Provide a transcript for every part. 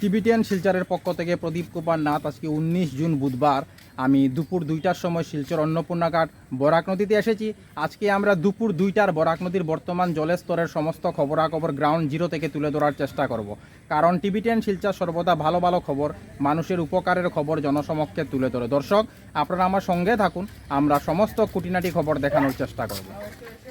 Tibetan শিলচরের পক্ষ থেকে প্রদীপ কুমার নাথ আজকে উনিশ জুন বুধবার। আমি দুপুর দুইটার সময় শিলচর অন্নপূর্ণা ঘাট বরাক নদীতে এসেছি। আজকে আমরা দুপুর দুইটার বরাক নদীর বর্তমান জলের স্তরের সমস্ত খবরাখবর গ্রাউন্ড জিরো থেকে তুলে ধরার চেষ্টা করব। কারণ টিবিটিয়ান শিলচর সর্বদা ভালো ভালো খবর, মানুষের উপকারের খবর জনসমক্ষে তুলে ধরে। দর্শক, আপনারা আমার সঙ্গে থাকুন, আমরা সমস্ত খুঁটিনাটি খবর দেখানোর চেষ্টা করব।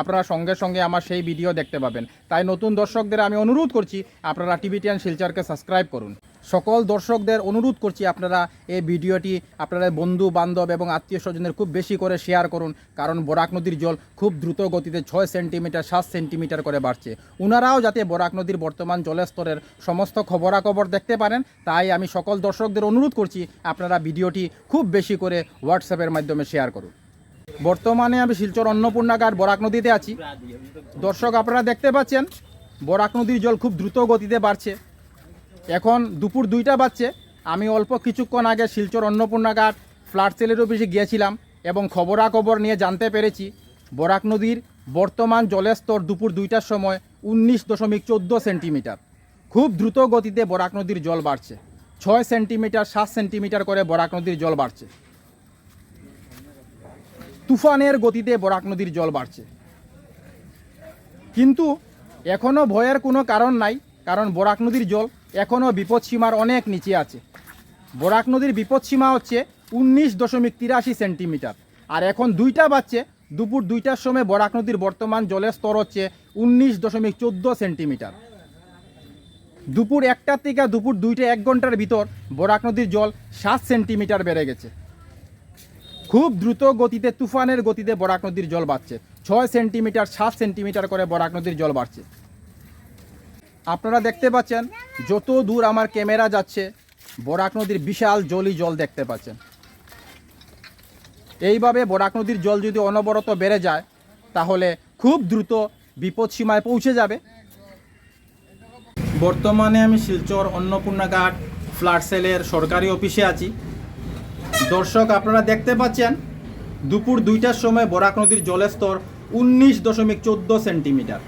আপনারা সঙ্গে সঙ্গে আমার সেই ভিডিও দেখতে পাবেন। তাই নতুন দর্শকদের আমি অনুরোধ করছি, আপনারা টিভিটিয়ান শিলচারকে সাবস্ক্রাইব করুন। সকল দর্শকদের অনুরোধ করছি আপনারা এই ভিডিওটি আপনারা বন্ধু, বান্ধব এবং আত্মীয় স্বজনের খুব বেশি করে শেয়ার করুন, কারণ বরাক নদীর জল খুব দ্রুত গতিতে ছয় সেন্টিমিটার সাত সেন্টিমিটার করে বাড়ছে। ওনারাও যাতে বরাক নদীর বর্তমান জলের স্তরের সমস্ত খবরাখবর দেখতে পারেন, তাই আমি সকল দর্শকদের অনুরোধ করছি আপনারা ভিডিওটি খুব বেশি করে হোয়াটসঅ্যাপের মাধ্যমে শেয়ার করুন। বর্তমানে আমি শিলচর অন্নপূর্ণা ঘাট বরাক নদীতে আছি। দর্শক, আপনারা দেখতে পাচ্ছেন, বরাক নদীর জল খুব দ্রুত গতিতে বাড়ছে। এখন দুপুর দুইটা বাজছে। আমি অল্প কিছুক্ষণ আগে শিলচর অন্নপূর্ণা ঘাট ফ্লাড সেলের অফিসে গিয়েছিলাম এবং খবরাখবর নিয়ে জানতে পেরেছি, বরাক নদীর বর্তমান জলের স্তর দুপুর দুইটার সময় উনিশ দশমিক চোদ্দ সেন্টিমিটার। খুব দ্রুত গতিতে বরাক নদীর জল বাড়ছে। ছয় সেন্টিমিটার, সাত সেন্টিমিটার করে বরাক নদীর জল বাড়ছে। তুফানের গতিতে বরাক নদীর জল বাড়ছে। কিন্তু এখনও ভয়ের কোনো কারণ নাই, কারণ বরাক নদীর জল এখনও বিপদসীমার অনেক নিচে আছে। বরাক নদীর বিপদসীমা হচ্ছে উনিশ দশমিক তিরাশি সেন্টিমিটার। আর এখন দুইটা বাজছে, দুপুর দুইটার সময় বরাক নদীর বর্তমান জলের স্তর হচ্ছে উনিশ দশমিক চোদ্দ সেন্টিমিটার। দুপুর একটার থেকে দুপুর দুইটা এক ঘণ্টার ভিতর বরাক নদীর জল সাত সেন্টিমিটার বেড়ে গেছে। খুব দ্রুত গতিতে তুফানের গতিতে বরাক নদীর জল বাড়ছে। ছয় সেন্টিমিটার, সাত সেন্টিমিটার করে বরাক নদীর জল বাড়ছে। আপনারা দেখতে পাচ্ছেন, যত দূর আমার ক্যামেরা যাচ্ছে, বরাক নদীর বিশাল জলই জল দেখতে পাচ্ছেন। এইভাবে বরাক নদীর জল যদি অনবরত বেড়ে যায়, তাহলে খুব দ্রুত বিপদসীমায় পৌঁছে যাবে। বর্তমানে আমি শিলচর অন্নপূর্ণা ঘাট ফ্লাড সেলের সরকারি অফিসে আছি। দর্শক, আপনারা দেখতে পাচ্ছেন, দুপুর দুইটার সময় বরাক নদীর জলের স্তর উনিশ দশমিক চোদ্দ সেন্টিমিটার।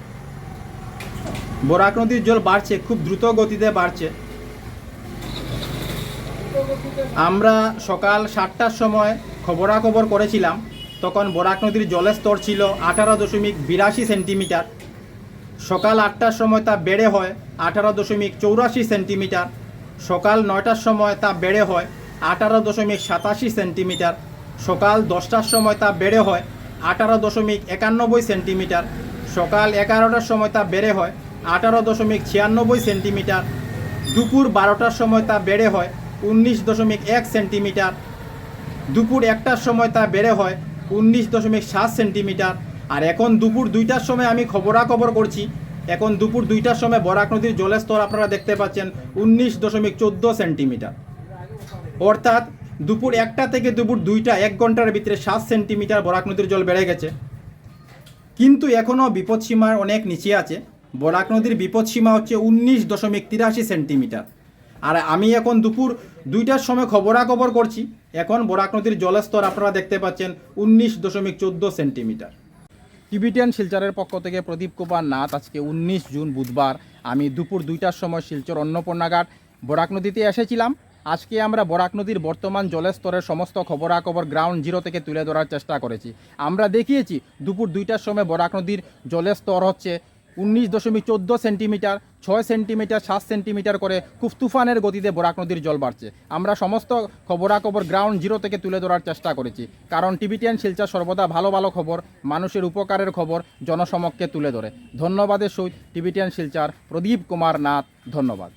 বরাক নদীর জল বাড়ছে, খুব দ্রুত গতিতে বাড়ছে। আমরা সকাল সাতটার সময় খবরাখবর করেছিলাম, তখন বরাক নদীর জলের স্তর ছিল আঠারো দশমিক বিরাশি সেন্টিমিটার। সকাল আটটার সময় তা বেড়ে হয় আঠারো দশমিক চৌরাশি সেন্টিমিটার। সকাল নয়টার সময় তা বেড়ে হয় আঠারো দশমিক সাতাশি সেন্টিমিটার। সকাল দশটার সময় তা বেড়ে হয় আঠারো দশমিক একানব্বই সেন্টিমিটার। সকাল এগারোটার সময় তা বেড়ে হয় আঠারো দশমিক ছিয়ানব্বই সেন্টিমিটার। দুপুর বারোটার সময় তা বেড়ে হয় উনিশ দশমিক এক সেন্টিমিটার। দুপুর একটার সময় তা বেড়ে হয় উনিশ দশমিক সাত সেন্টিমিটার। আর এখন দুপুর দুইটার সময় আমি খবরাখবর করছি। এখন দুপুর দুইটার সময় বরাক নদীর জলের স্তর আপনারা দেখতে পাচ্ছেন উনিশ দশমিক চোদ্দ সেন্টিমিটার। অর্থাৎ দুপুর একটা থেকে দুপুর দুইটা, এক ঘণ্টার ভিতরে সাত সেন্টিমিটার বরাক নদীর জল বেড়ে গেছে। কিন্তু এখনও বিপদসীমার অনেক নিচে আছে। বরাক নদীর বিপদসীমা হচ্ছে উনিশ দশমিক তিরাশি সেন্টিমিটার। আর আমি এখন দুপুর দুইটার সময় খবরাখবর করছি। এখন বরাক নদীর জলস্তর আপনারা দেখতে পাচ্ছেন উনিশ দশমিক চোদ্দ সেন্টিমিটার। টিবিটিয়ান শিলচরের পক্ষ থেকে প্রদীপ কুমার নাথ আজকে উনিশ জুন বুধবার। আমি দুপুর দুইটার সময় শিলচর অন্নপূর্ণা ঘাট বরাক নদীতে এসেছিলাম। আজকে আমরা বরাক নদীর বর্তমান জলের স্তরের সমস্ত খবরাখবর গ্রাউন্ড জিরো থেকে তুলে ধরার চেষ্টা করেছি। আমরা দেখিয়েছি, দুপুর দুইটার সময় বরাক নদীর জলের স্তর হচ্ছে উনিশ দশমিক চোদ্দ সেন্টিমিটার, ছয় সেন্টিমিটার, সাত সেন্টিমিটার করে খুব তুফানের গতিতে বরাক নদীর জল বাড়ছে। আমরা সমস্ত খবরাখবর গ্রাউন্ড জিরো থেকে তুলে ধরার চেষ্টা করেছি। কারণ টিভিটিয়ান শিলচর সর্বদা ভালো ভালো খবর, মানুষের উপকারের খবর জনসমক্ষে তুলে ধরে। ধন্যবাদের সহিত টিভিটিয়ান শিলচার প্রদীপ কুমার নাথ, ধন্যবাদ।